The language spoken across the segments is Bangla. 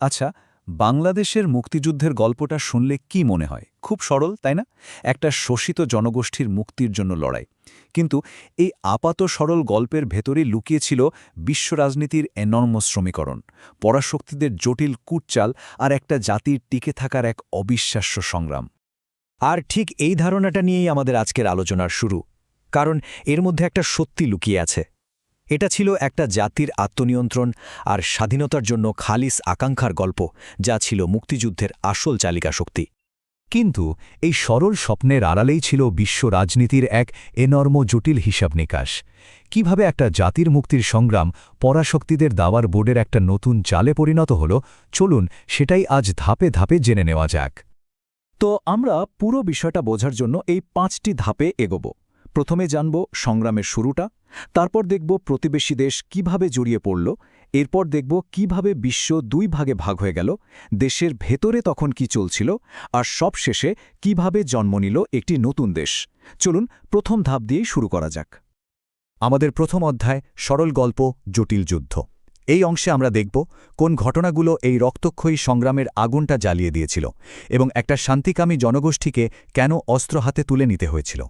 আচ্ছা বাংলাদেশের মুক্তিযুদ্ধের গল্পটা শুনলে কি মনে হয়? খুব সরল, তাই না? একটা শোষিত জনগোষ্ঠীর মুক্তির জন্য লড়াই। কিন্তু এই আপাত সরল গল্পের ভেতরেই লুকিয়েছিল বিশ্ব রাজনীতির এনর্ম শ্রমীকরণ, পরাশক্তিদের জটিল কুটচাল আর একটা জাতির টিকে থাকার এক অবিশ্বাস্য সংগ্রাম। আর ঠিক এই ধারণাটা নিয়েই আমাদের আজকের আলোচনার শুরু, কারণ এর মধ্যে একটা সত্যি লুকিয়ে আছে। এটা ছিল একটা জাতির আত্মনিয়ন্ত্রণ আর স্বাধীনতার জন্য খালিস আকাঙ্ক্ষার গল্প, যা ছিল মুক্তিযুদ্ধের আসল চালিকা শক্তি। কিন্তু এই সরল স্বপ্নের আড়ালেই ছিল বিশ্ব রাজনীতির এক এনর্ম জটিল হিসাব নিকাশ। কীভাবে একটা জাতির মুক্তির সংগ্রাম পরাশক্তিদের দাওয়ার বোর্ডের একটা নতুন চালে পরিণত হল, চলুন সেটাই আজ ধাপে ধাপে জেনে নেওয়া যাক। তো আমরা পুরো বিষয়টা বোঝার জন্য এই পাঁচটি ধাপে এগোব। প্রথমে জানব সংগ্রামের শুরুটা তারপর দেখব প্রতিবেশী দেশ কীভাবে জড়িয়ে পড়ল, এরপর দেখব কীভাবে বিশ্ব দুই ভাগে ভাগ হয়ে গেল, দেশের ভেতরে তখন কি চলছিল, আর সব শেষে কীভাবে জন্ম নিল একটি নতুন দেশ। চলুন প্রথম ধাপ দিয়েই শুরু করা যাক। আমাদের প্রথম অধ্যায় সরল গল্প, জটিল যুদ্ধ। এই অংশে আমরা দেখব কোন ঘটনাগুলো এই রক্তক্ষয়ী সংগ্রামের আগুনটা জ্বালিয়ে দিয়েছিল এবং একটা শান্তিকামী জনগোষ্ঠীকে কেন অস্ত্র হাতে তুলে নিতে হয়েছিল।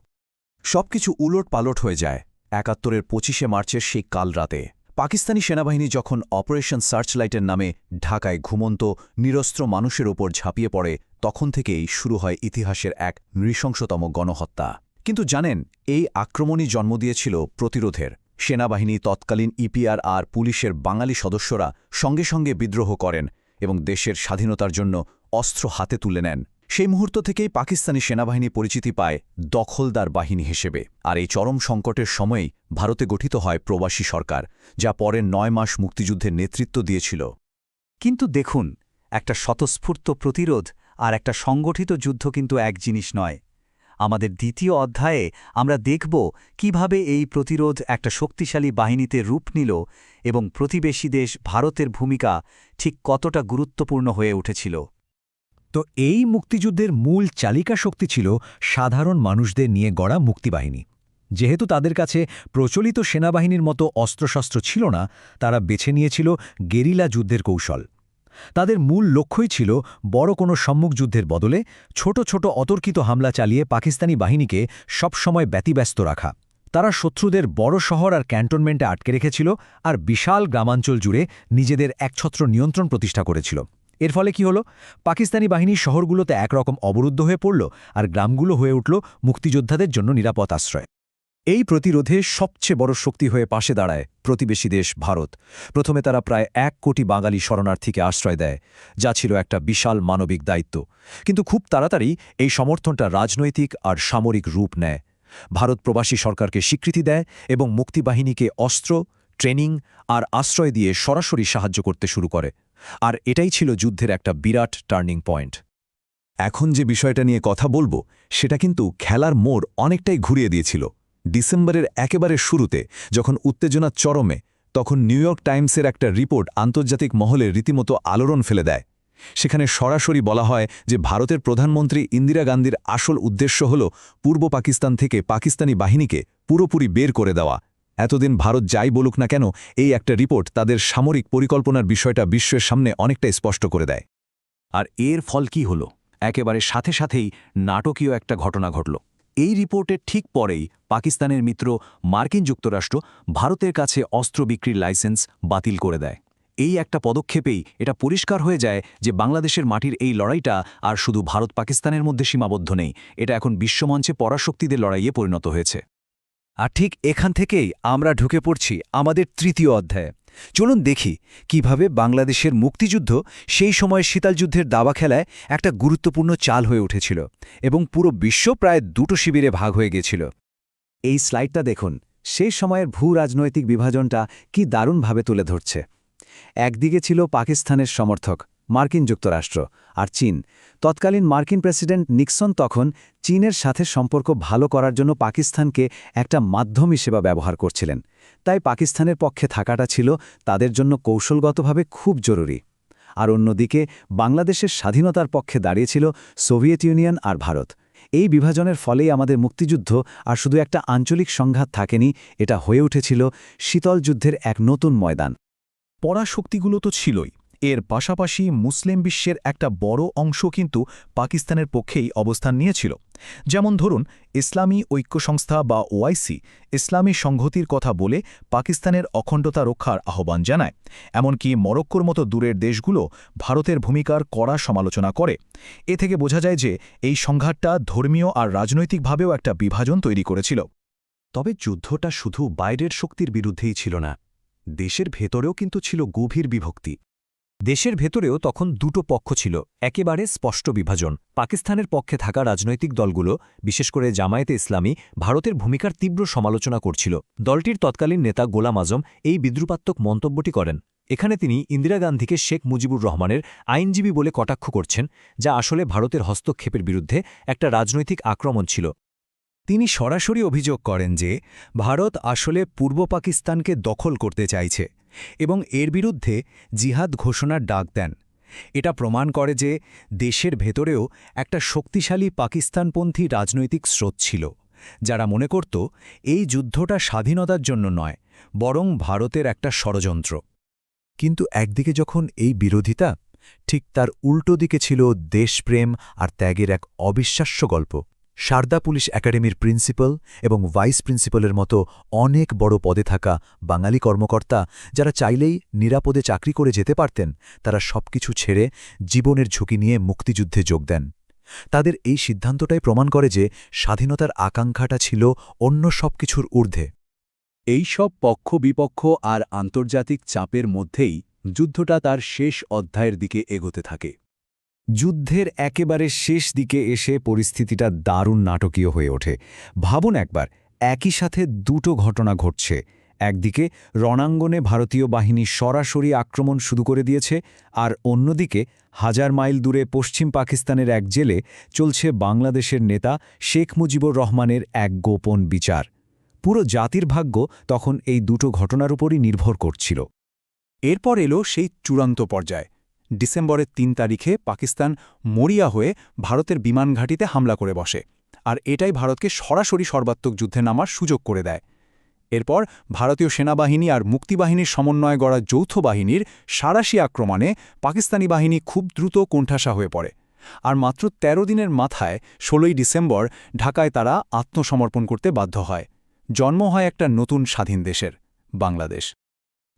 সবকিছু উলট পালট হয়ে যায়। একাত্তরের পঁচিশে মার্চের সেই কাল রাতে, পাকিস্তানি সেনাবাহিনী যখন অপারেশন সার্চলাইটের নামে ঢাকায় ঘুমন্ত, নিরস্ত্র মানুষের ওপর ঝাঁপিয়ে পড়ে, তখন থেকেই শুরু হয় ইতিহাসের এক নৃশংসতম গণহত্যা। কিন্তু জানেন, এই আক্রমণই জন্ম দিয়েছিল প্রতিরোধের। সেনাবাহিনী তৎকালীন ইপিআর আর পুলিশের বাঙালি সদস্যরা সঙ্গে সঙ্গে বিদ্রোহ করেন এবং দেশের স্বাধীনতার জন্য অস্ত্র হাতে তুলে নেন। সেই মুহূর্ত থেকেই পাকিস্তানি সেনাবাহিনী পরিচিতি পায় দখলদার বাহিনী হিসেবে। আর এই চরম সংকটের সময়েই ভারতে গঠিত হয় প্রবাসী সরকার, যা পরের নয় মাস মুক্তিযুদ্ধের নেতৃত্ব দিয়েছিল। কিন্তু দেখুন, একটা স্বতঃস্ফূর্ত প্রতিরোধ আর একটা সংগঠিত যুদ্ধ কিন্তু এক জিনিস নয়। আমাদের দ্বিতীয় অধ্যায়ে আমরা দেখব কীভাবে এই প্রতিরোধ একটা শক্তিশালী বাহিনীতে রূপ নিল এবং প্রতিবেশী দেশ ভারতের ভূমিকা ঠিক কতটা গুরুত্বপূর্ণ হয়ে উঠেছিল। তো এই মুক্তিযুদ্ধের মূল চালিকা শক্তি ছিল সাধারণ মানুষদের নিয়ে গড়া মুক্তিবাহিনী। যেহেতু তাদের কাছে প্রচলিত সেনাবাহিনীর মতো অস্ত্রশস্ত্র ছিল না, তারা বেছে নিয়েছিল গেরিলা যুদ্ধের কৌশল। তাদের মূল লক্ষ্যই ছিল বড় কোনো সম্মুখ যুদ্ধের বদলে ছোট ছোট অতর্কিত হামলা চালিয়ে পাকিস্তানি বাহিনীকে সবসময় ব্যতিব্যস্ত রাখা। তারা শত্রুদের বড় শহর আর ক্যান্টনমেন্টে আটকে রেখেছিল আর বিশাল গ্রামাঞ্চল জুড়ে নিজেদের একছত্র নিয়ন্ত্রণ প্রতিষ্ঠা করেছিল। এর ফলে কি হলো? পাকিস্তানি বাহিনী শহরগুলোতে একরকম অবরুদ্ধ হয়ে পড়ল আর গ্রামগুলো হয়ে উঠল মুক্তিযোদ্ধাদের জন্য নিরাপদ আশ্রয়। এই প্রতিরোধে সবচেয়ে বড় শক্তি হয়ে পাশে দাঁড়ায় প্রতিবেশী দেশ ভারত। প্রথমে তারা প্রায় এক কোটি বাঙালি শরণার্থীকে আশ্রয় দেয়, যা ছিল একটা বিশাল মানবিক দায়িত্ব। কিন্তু খুব তাড়াতাড়ি এই সমর্থনটা রাজনৈতিক আর সামরিক রূপ নেয়। ভারত প্রবাসী সরকারকে স্বীকৃতি দেয় এবং মুক্তিবাহিনীকে অস্ত্র, ট্রেনিং আর আশ্রয় দিয়ে সরাসরি সাহায্য করতে শুরু করে। আর এটাই ছিল যুদ্ধের একটা বিরাট টার্নিং পয়েন্ট। এখন যে বিষয়টা নিয়ে কথা বলব, সেটা কিন্তু খেলার মোড় অনেকটাই ঘুরিয়ে দিয়েছিল। ডিসেম্বরের একেবারে শুরুতে, যখন উত্তেজনা চরমে, তখন নিউ ইয়র্ক টাইমসের একটা রিপোর্ট আন্তর্জাতিক মহলে রীতিমতো আলোড়ন ফেলে দেয়। সেখানে সরাসরি বলা হয় যে ভারতের প্রধানমন্ত্রী ইন্দিরা গান্ধীর আসল উদ্দেশ্য হল পূর্ব পাকিস্তান থেকে পাকিস্তানি বাহিনীকে পুরোপুরি বের করে দেওয়া। এতদিন ভারত যাই বলুক না কেন, এই একটা রিপোর্ট তাদের সামরিক পরিকল্পনার বিষয়টা বিশ্বের সামনে অনেকটা স্পষ্ট করে দেয়। আর এর ফল কি হল? একেবারে সাথে সাথেই নাটকীয় একটা ঘটনা ঘটল। এই রিপোর্টের ঠিক পরেই পাকিস্তানের মিত্র মার্কিন যুক্তরাষ্ট্র ভারতের কাছে অস্ত্র বিক্রির লাইসেন্স বাতিল করে দেয়। এই একটা পদক্ষেপেই এটা পরিষ্কার হয়ে যায় যে বাংলাদেশের মাটির এই লড়াইটা আর শুধু ভারত পাকিস্তানের মধ্যে সীমাবদ্ধ নেই, এটা এখন বিশ্বমঞ্চে পরাশক্তিদের লড়াইয়ে পরিণত হয়েছে। আর ঠিক এখান থেকেই আমরা ঢুকে পড়ছি আমাদের তৃতীয় অধ্যায়ে। চলুন দেখি কীভাবে বাংলাদেশের মুক্তিযুদ্ধ সেই সময় শীতালযুদ্ধের দাবা খেলায় একটা গুরুত্বপূর্ণ চাল হয়ে উঠেছিল এবং পুরো বিশ্ব প্রায় দুটো শিবিরে ভাগ হয়ে গেছিল। এই স্লাইডটা দেখুন, সেই সময়ের ভূ রাজনৈতিক বিভাজনটা কি দারুণভাবে তুলে ধরছে। একদিকে ছিল পাকিস্তানের সমর্থক মার্কিন যুক্তরাষ্ট্র আর চীন। তৎকালীন মার্কিন প্রেসিডেন্ট নিক্সন তখন চীনের সাথে সম্পর্ক ভালো করার জন্য পাকিস্তানকে একটা মাধ্যম হিসেবে ব্যবহার করছিলেন। তাই পাকিস্তানের পক্ষে থাকাটা ছিল তাদের জন্য কৌশলগতভাবে খুব জরুরি। আর অন্যদিকে, বাংলাদেশের স্বাধীনতার পক্ষে দাঁড়িয়েছিল সোভিয়েত ইউনিয়ন আর ভারত। এই বিভাজনের ফলেই আমাদের মুক্তিযুদ্ধ আর শুধু একটা আঞ্চলিক সংঘাত থাকেনি, এটা হয়ে উঠেছিল শীতল যুদ্ধের এক নতুন ময়দান। পরাশক্তিগুলো তো ছিলই এর পাশাপাশি মুসলিম বিশ্বের একটা বড় অংশ কিন্তু পাকিস্তানের পক্ষেই অবস্থান নিয়েছিল। যেমন ধরুন, ইসলামী ঐক্য সংস্থা বা ওআইসি ইসলামী সংহতির কথা বলে পাকিস্তানের অখণ্ডতা রক্ষার আহ্বান জানায়। এমনকি মরক্কোর মতো দূরের দেশগুলো ভারতের ভূমিকার কড়া সমালোচনা করে। এ থেকে বোঝা যায় যে এই সংঘাতটা ধর্মীয় আর রাজনৈতিকভাবেও একটা বিভাজন তৈরি করেছিল। তবে যুদ্ধটা শুধু বাইরের শক্তির বিরুদ্ধেই ছিল না, দেশের ভেতরেও কিন্তু ছিল গভীর বিভক্তি। দেশের ভেতরেও তখন দুটো পক্ষ ছিল, একেবারে স্পষ্ট বিভাজন। পাকিস্তানের পক্ষে থাকা রাজনৈতিক দলগুলো, বিশেষ করে জামায়াতে ইসলামী, ভারতের ভূমিকার তীব্র সমালোচনা করছিল। দলটির তৎকালীন নেতা গোলাম আজম এই বিদ্রুপাত্মক মন্তব্যটি করেন। এখানে তিনি ইন্দিরা গান্ধীকে শেখ মুজিবুর রহমানের আইনজীবী বলে কটাক্ষ করছেন, যা আসলে ভারতের হস্তক্ষেপের বিরুদ্ধে একটা রাজনৈতিক আক্রমণ ছিল। তিনি সরাসরি অভিযোগ করেন যে, ভারত আসলে পূর্ব পাকিস্তানকে দখল করতে চাইছে। এবং এর বিরুদ্ধে জিহাদ ঘোষণার ডাক দেন। এটা প্রমাণ করে যে দেশের ভেতরেও একটা শক্তিশালী পাকিস্তানপন্থী রাজনৈতিক স্রোত ছিল, যারা মনে করত এই যুদ্ধটা স্বাধীনতার জন্য নয়, বরং ভারতের একটা ষড়যন্ত্র। কিন্তু একদিকে যখন এই বিরোধিতা, ঠিক তার উল্টো দিকে ছিল দেশপ্রেম আর ত্যাগের এক অবিশ্বাস্য গল্প। সারদা পুলিশ একাডেমির প্রিন্সিপাল এবং ভাইস প্রিন্সিপালের মতো অনেক বড় পদে থাকা বাঙালি কর্মকর্তা যারা চাইলেই নিরাপদে চাকরি করে যেতে পারতেন, তারা সবকিছু ছেড়ে জীবনের ঝুঁকি নিয়ে মুক্তিযুদ্ধে যোগ দেন। তাদের এই সিদ্ধান্তটাই প্রমাণ করে যে স্বাধীনতার আকাঙ্ক্ষাটা ছিল অন্য সবকিছুর ঊর্ধ্বে। এই সব পক্ষ বিপক্ষ আর আন্তর্জাতিক চাপের মধ্যেই যুদ্ধটা তার শেষ অধ্যায়ের দিকে এগোতে থাকে। যুদ্ধের একেবারে শেষ দিকে এসে পরিস্থিতিটা দারুণ নাটকীয় হয়ে ওঠে। ভাবুন একবার, একই সাথে দুটো ঘটনা ঘটছে। একদিকে রণাঙ্গনে ভারতীয় বাহিনী সরাসরি আক্রমণ শুরু করে দিয়েছে আর অন্যদিকে হাজার মাইল দূরে পশ্চিম পাকিস্তানের এক জেলে চলছে বাংলাদেশের নেতা শেখ মুজিবুর রহমানের এক গোপন বিচার। পুরো জাতির ভাগ্য তখন এই দুটো ঘটনার উপরই নির্ভর করছিল। এরপর এলো সেই চূড়ান্ত পর্যায়। ডিসেম্বরের তিন তারিখে পাকিস্তান মরিয়া হয়ে ভারতের বিমান ঘাঁটিতে হামলা করে বসে, আর এটাই ভারতকে সরাসরি সর্বাত্মক যুদ্ধে নামার সুযোগ করে দেয়। এরপর ভারতীয় সেনাবাহিনী আর মুক্তিবাহিনীর সমন্বয়ে গড়া যৌথ বাহিনীর সারাশি আক্রমণে পাকিস্তানি বাহিনী খুব দ্রুত কোণঠাসা হয়ে পড়ে, আর মাত্র ১৩ দিনের মাথায় ষোলোই ডিসেম্বর ঢাকায় তারা আত্মসমর্পণ করতে বাধ্য হয়। জন্ম হয় একটা নতুন স্বাধীন দেশের, বাংলাদেশ।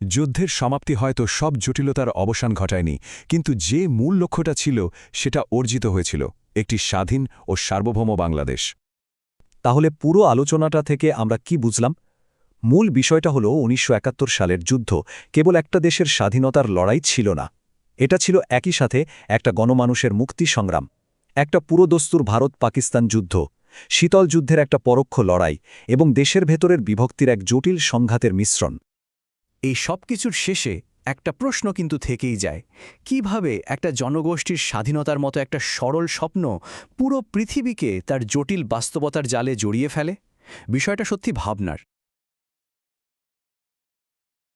যুদ্ধের সমাপ্তি হয়তো সব জটিলতার অবসান ঘটায়নি, কিন্তু যে মূল লক্ষ্যটা ছিল সেটা অর্জিত হয়েছিল, একটি স্বাধীন ও সার্বভৌম বাংলাদেশ। তাহলে পুরো আলোচনাটা থেকে আমরা কি বুঝলাম? মূল বিষয়টা হলো উনিশশো সালের যুদ্ধ, কেবল একটা দেশের স্বাধীনতার লড়াই ছিল না। এটা ছিল একই সাথে একটা গণমানুষের মুক্তি সংগ্রাম, একটা পুরোদস্তুর ভারত পাকিস্তান যুদ্ধ, শীতল যুদ্ধের একটা পরোক্ষ লড়াই এবং দেশের ভেতরের বিভক্তির এক জটিল সংঘাতের মিশ্রণ। এই সব কিছুর শেষে একটা প্রশ্ন কিন্তু থেকেই যায়। কীভাবে একটা জনগোষ্ঠীর স্বাধীনতার মতো একটা সরল স্বপ্ন পুরো পৃথিবীকে তার জটিল বাস্তবতার জালে জড়িয়ে ফেলে? বিষয়টা সত্যি ভাবনার।